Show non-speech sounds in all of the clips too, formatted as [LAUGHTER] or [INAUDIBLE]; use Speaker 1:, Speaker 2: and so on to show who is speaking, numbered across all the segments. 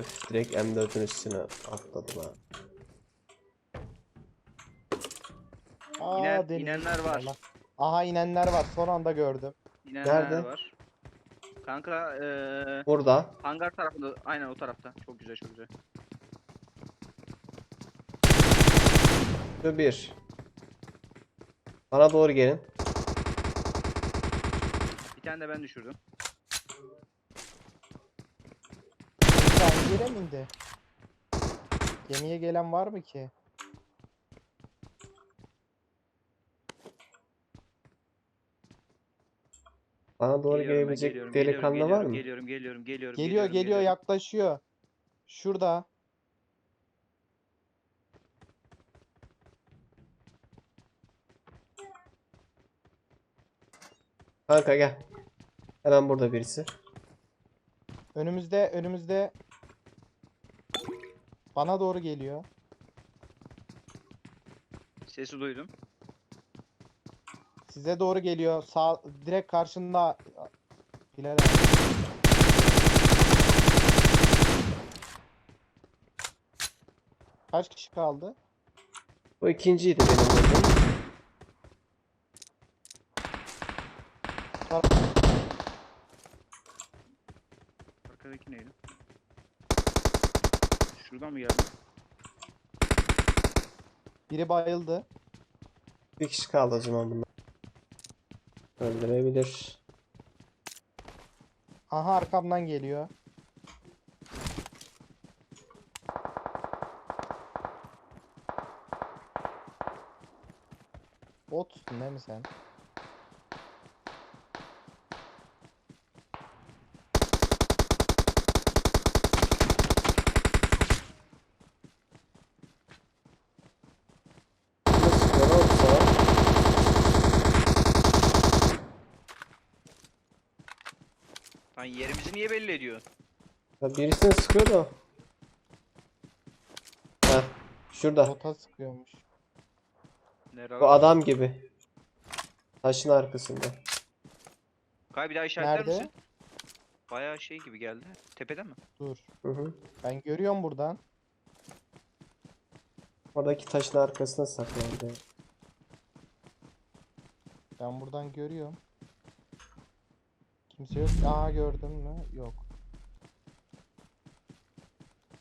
Speaker 1: Öf direkt M4'ün üstüne atladım ha.
Speaker 2: Aa,
Speaker 3: İnen-
Speaker 2: deniz
Speaker 3: inenler var.
Speaker 2: Aha inenler var. Son anda gördüm.
Speaker 3: İnenler
Speaker 1: Nerede?
Speaker 3: var. Kanka eee
Speaker 1: Burada.
Speaker 3: hangar tarafında aynen o tarafta. Çok güzel çok güzel.
Speaker 1: Şu bir. Bana doğru gelin.
Speaker 3: Bir tane de ben düşürdüm.
Speaker 2: Yere mi indi? Gemiye gelen var mı ki?
Speaker 1: Bana doğru
Speaker 3: Geliyorum ben,
Speaker 1: gelebilecek
Speaker 3: geliyorum,
Speaker 1: delikanlı
Speaker 3: geliyorum,
Speaker 1: var mı?
Speaker 3: Geliyorum geliyorum geliyorum.
Speaker 2: Geliyor
Speaker 3: geliyorum,
Speaker 2: geliyor
Speaker 3: geliyorum.
Speaker 2: yaklaşıyor. Şurada.
Speaker 1: Kanka gel. Hemen burada birisi.
Speaker 2: Önümüzde önümüzde. Bana doğru geliyor.
Speaker 3: Sesi duydum.
Speaker 2: Size doğru geliyor. Sağ direkt karşında. Bilal abi. Kaç kişi kaldı?
Speaker 1: Bu ikinciydi benim dediğim.
Speaker 3: Şuradan mı geldi?
Speaker 2: Biri bayıldı.
Speaker 1: Bir kişi kaldı o zaman bunlar. Öldürebilir.
Speaker 2: Aha arkamdan geliyor. Botsun değil mi sen?
Speaker 3: Yerimizi niye belli ediyor?
Speaker 1: ya birisini sıkıyor da. Heh, şurada.
Speaker 2: Bota sıkıyormuş.
Speaker 3: Nerede?
Speaker 1: Bu adam gibi. Taşın arkasında.
Speaker 3: Kay bir daha işaretler
Speaker 2: Nerede?
Speaker 3: misin? Bayağı şey gibi geldi. Tepede mi?
Speaker 2: Dur.
Speaker 1: Hı hı.
Speaker 2: Ben görüyorum buradan.
Speaker 1: Oradaki taşın arkasına saklandı.
Speaker 2: Ben buradan görüyorum. Kimse yok. Aha gördün mü? Yok.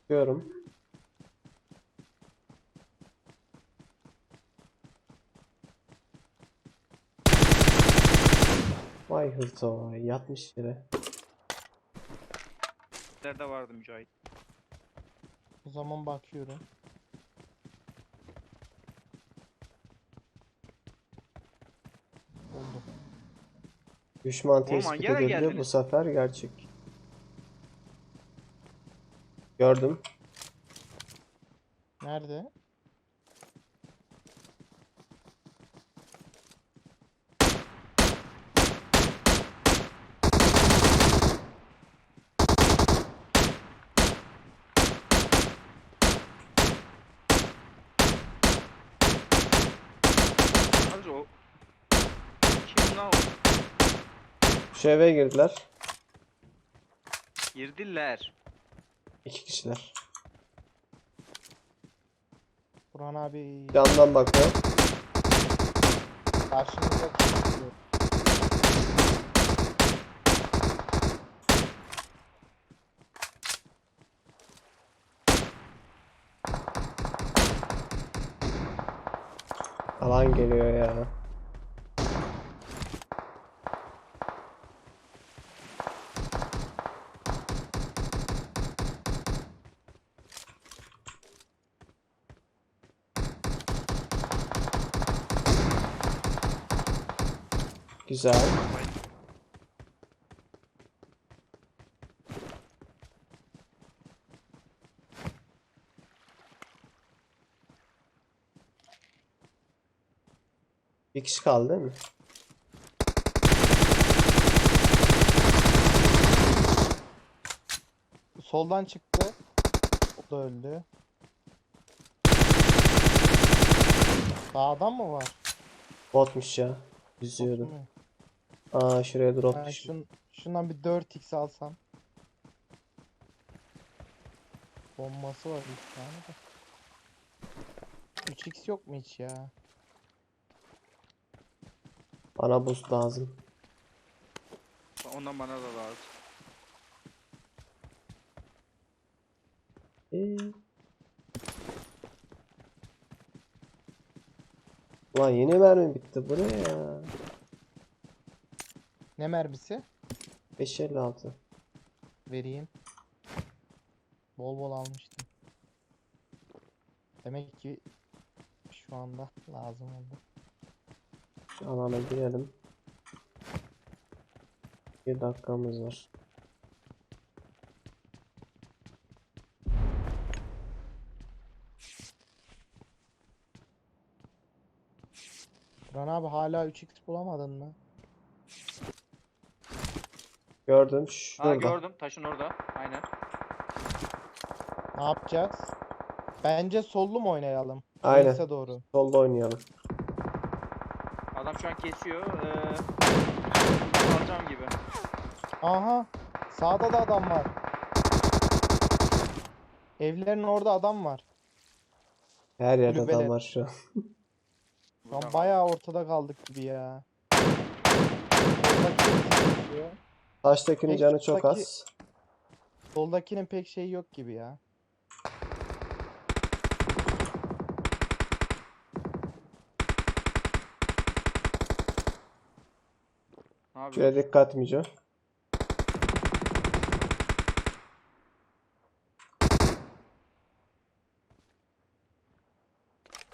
Speaker 1: Diyorum. Vay hırto vay yatmış yere.
Speaker 3: Nerede vardı Mücahit?
Speaker 2: O zaman bakıyorum.
Speaker 1: Düşman tespit edildi bu sefer gerçek. Gördüm.
Speaker 2: Nerede?
Speaker 3: Hadi o. Kim lan o?
Speaker 1: Şu eve girdiler.
Speaker 3: Girdiler.
Speaker 1: İki kişiler.
Speaker 2: Burhan abi
Speaker 1: Camdan bakıyor.
Speaker 2: karşımıza çıkıyor.
Speaker 1: Alan geliyor ya. Güzel. Bir kişi kaldı değil mi?
Speaker 2: Soldan çıktı. O da öldü. Dağdan mı var?
Speaker 1: Botmuş ya.
Speaker 2: Bot
Speaker 1: Yüzüyordu.
Speaker 2: mu?
Speaker 1: Aa şuraya drop
Speaker 2: Ben şun, şundan bir 4x alsam. Bombası var bir tane de. 3x yok mu hiç ya?
Speaker 1: Bana boost lazım.
Speaker 3: Ondan bana da lazım.
Speaker 1: Ee. Ulan yeni mermi bitti. Bu ne
Speaker 2: mermisi?
Speaker 1: 556.
Speaker 2: Vereyim. Bol bol almıştım. Demek ki şu anda lazım oldu.
Speaker 1: Şu alana girelim. Bir dakikamız var.
Speaker 2: Buran abi hala 3x bulamadın mı?
Speaker 1: Gördüm.
Speaker 3: Ha
Speaker 1: Şurada.
Speaker 3: gördüm taşın orada. Aynen.
Speaker 2: Ne yapacağız? Bence sollu mu oynayalım?
Speaker 1: Aynen.
Speaker 2: Reis'e doğru.
Speaker 1: Solda oynayalım.
Speaker 3: Adam şu an kesiyor. Ee, alacağım gibi.
Speaker 2: Aha. Sağda da adam var. Evlerin orada adam var.
Speaker 1: Her yerde
Speaker 2: Kulübeler.
Speaker 1: adam var şu an.
Speaker 2: Şu an bayağı ortada kaldık gibi ya. Bizi kesiyor.
Speaker 1: Taştakinin
Speaker 2: Peki,
Speaker 1: canı çok
Speaker 2: şuradaki-
Speaker 1: az.
Speaker 2: Soldakinin pek şeyi yok gibi ya.
Speaker 3: Ne yapıyorsun?
Speaker 1: Şuraya dikkat Mico.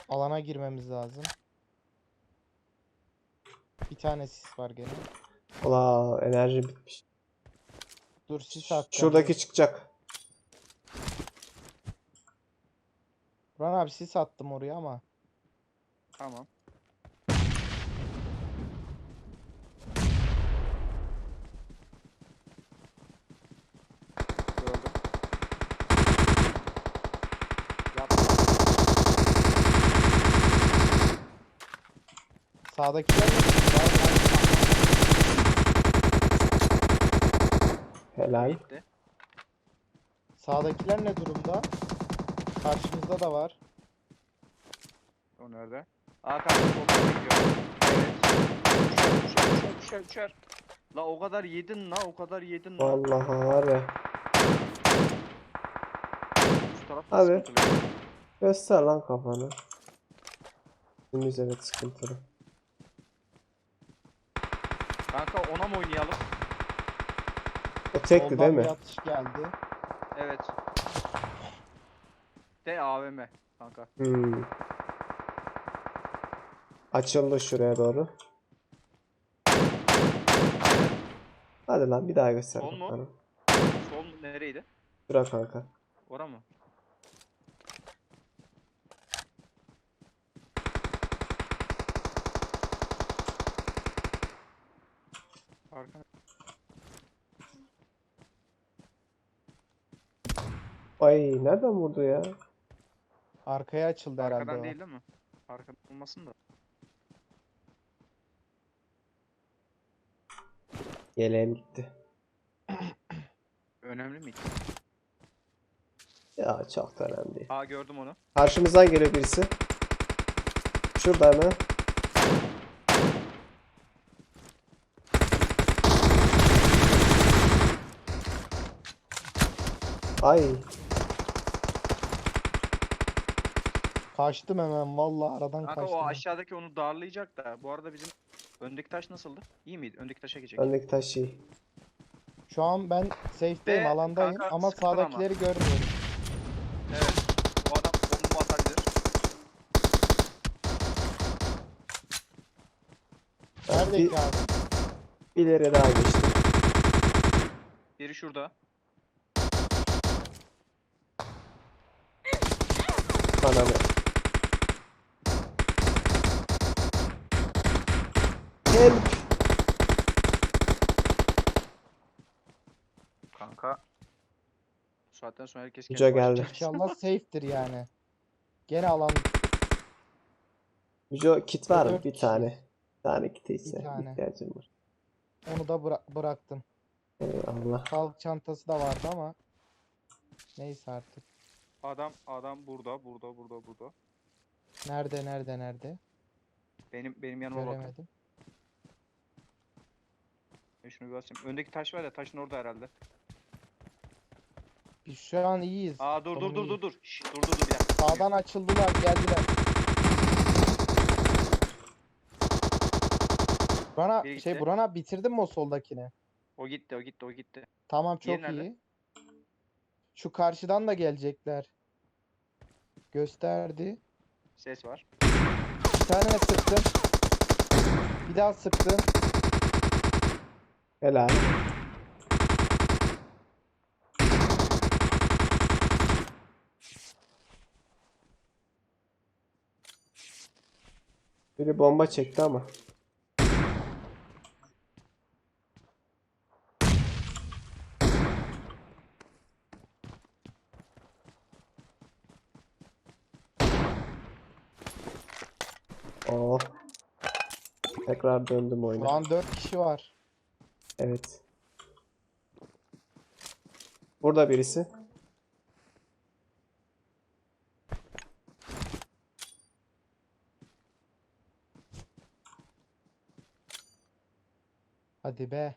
Speaker 2: Alana girmemiz lazım. Bir tane sis var gene.
Speaker 1: Ula enerji bitmiş.
Speaker 2: Dur sis atacağım.
Speaker 1: Şuradaki çıkacak.
Speaker 2: Buran abi sis attım oraya ama.
Speaker 3: Tamam. Gördüm. Yapma.
Speaker 2: Sağdakiler mi? Var, var.
Speaker 1: Helal.
Speaker 3: Gitti.
Speaker 2: Sağdakiler ne durumda? Karşımızda da var.
Speaker 3: O nerede? Aa kanka solda bekliyor. Evet. Düşer düşer düşer düşer düşer. La o kadar yedin la o kadar yedin la.
Speaker 1: Vallahi var ya.
Speaker 3: Şu taraf da
Speaker 1: Abi.
Speaker 3: sıkıntılı.
Speaker 1: Göster lan kafanı. Dümdüz evet sıkıntılı.
Speaker 3: Kanka ona mı oynayalım?
Speaker 1: Tekti değil
Speaker 2: Soldan bir
Speaker 1: mi?
Speaker 2: atış geldi.
Speaker 3: Evet. De AVM kanka.
Speaker 1: Hmm. Açıldı şuraya doğru. Hadi lan bir daha göster
Speaker 3: Sol mu?
Speaker 1: kafanı.
Speaker 3: Sol mu? nereydi?
Speaker 1: Şura kanka.
Speaker 3: Ora mı? Arka
Speaker 1: Ay nereden vurdu ya?
Speaker 2: Arkaya açıldı herhalde
Speaker 3: arkadan
Speaker 2: o.
Speaker 3: değil değil mi? Arkadan olmasın da.
Speaker 1: Yeleğim gitti. [CLEARS THROAT]
Speaker 3: Önemli mi?
Speaker 1: Ya çok da önemli değil.
Speaker 3: Aa gördüm onu.
Speaker 1: Karşımızdan geliyor birisi. Şurada mı? Ay
Speaker 2: Kaçtım hemen vallahi aradan
Speaker 3: Kanka
Speaker 2: kaçtım.
Speaker 3: o aşağıdaki onu darlayacak da. Bu arada bizim öndeki taş nasıldı? İyi miydi? Öndeki taşa geçecek.
Speaker 1: öndeki taş şey.
Speaker 2: Şu an ben safe'deyim,
Speaker 3: Ve
Speaker 2: alandayım
Speaker 3: kanka
Speaker 2: ama
Speaker 3: sıkıntı ama.
Speaker 2: sağdakileri görmüyorum.
Speaker 3: Evet. Bu adam bomba atabilir.
Speaker 2: Nerede
Speaker 1: bir,
Speaker 2: ki abi?
Speaker 1: ileri daha geçtim.
Speaker 3: Biri şurada.
Speaker 1: Ananı. Help.
Speaker 3: Kanka. Bu saatten sonra herkes kendi başına
Speaker 1: geldi.
Speaker 2: İnşallah safe'tir yani. Gene alan
Speaker 1: Müco kit var mı?
Speaker 2: Dört
Speaker 1: Bir
Speaker 2: kişi.
Speaker 1: tane. Bir tane kit ise
Speaker 2: tane.
Speaker 1: ihtiyacım var.
Speaker 2: onu da bıra- bıraktım.
Speaker 1: Eyvallah.
Speaker 2: Sağlık çantası da vardı ama neyse artık.
Speaker 3: Adam adam burada burada burada burada.
Speaker 2: Nerede nerede nerede?
Speaker 3: Benim benim yanıma bakın.
Speaker 2: Göremedim.
Speaker 3: Ben şunu bir basayım. Öndeki taş var ya taşın orada herhalde.
Speaker 2: Biz şu an iyiyiz.
Speaker 3: Aa dur dur
Speaker 2: Konum
Speaker 3: dur dur dur. Şş, dur dur dur bir dakika.
Speaker 2: Sağdan açıldılar geldiler. Burana
Speaker 3: Biri
Speaker 2: şey
Speaker 3: gitti.
Speaker 2: Burana bitirdin mi o soldakini?
Speaker 3: O gitti o gitti o gitti.
Speaker 2: Tamam
Speaker 3: Diğeri
Speaker 2: çok
Speaker 3: nerede?
Speaker 2: iyi. Şu karşıdan da gelecekler. Gösterdi.
Speaker 3: Ses var.
Speaker 2: Bir tane sıktım. Bir daha sıktım.
Speaker 1: Helal. Biri bomba çekti ama. Oh. Tekrar döndüm
Speaker 2: Şu
Speaker 1: oyuna.
Speaker 2: an 4 kişi var.
Speaker 1: Evet. Burada birisi.
Speaker 2: Hadi be.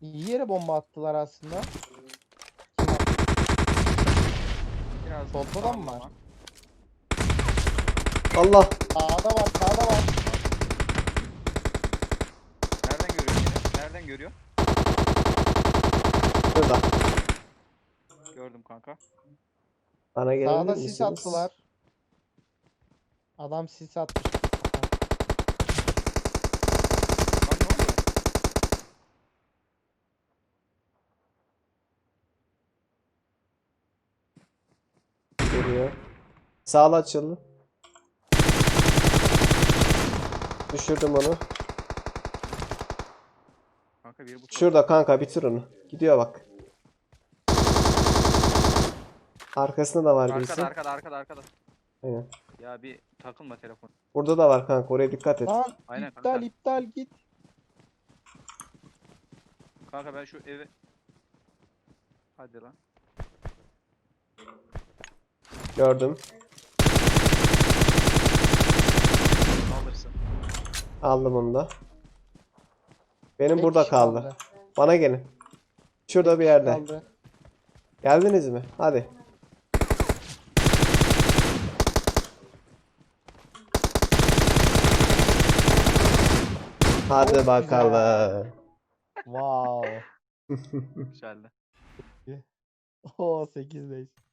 Speaker 2: İyi yere bomba attılar aslında.
Speaker 3: Biraz
Speaker 2: Solda da mı var?
Speaker 1: Allah!
Speaker 2: Sağda var, sağda var.
Speaker 3: Nereden görüyor yine? Nereden görüyor?
Speaker 1: Şurada.
Speaker 3: Gördüm kanka.
Speaker 1: Bana gelebilir
Speaker 2: Sağda
Speaker 1: misiniz?
Speaker 2: sis attılar. Adam sis atmış.
Speaker 3: Lan ne oldu?
Speaker 1: Geliyor. Sağla açıldı. Düşürdüm onu.
Speaker 3: Kanka biri bu
Speaker 1: Şurada kanka bitir onu. Gidiyor bak. Arkasında da var birisi.
Speaker 3: Arkada arkada arkada arkada.
Speaker 1: Aynen.
Speaker 3: Ya bir takılma telefon.
Speaker 1: Burada da var kanka oraya dikkat et.
Speaker 2: Lan
Speaker 3: Aynen
Speaker 2: iptal
Speaker 3: kanka.
Speaker 2: iptal git.
Speaker 3: Kanka ben şu eve... Hadi lan.
Speaker 1: Gördüm. Aldım onu da. Benim
Speaker 2: Tek
Speaker 1: burada
Speaker 2: kişi
Speaker 1: kaldı. Bana gelin. Şurada bir yerde.
Speaker 2: Kaldı.
Speaker 1: Geldiniz mi? Hadi. Hadi bakalım.
Speaker 2: Wow. [LAUGHS]
Speaker 3: Güzeldi. [LAUGHS]
Speaker 2: Oo 8 5.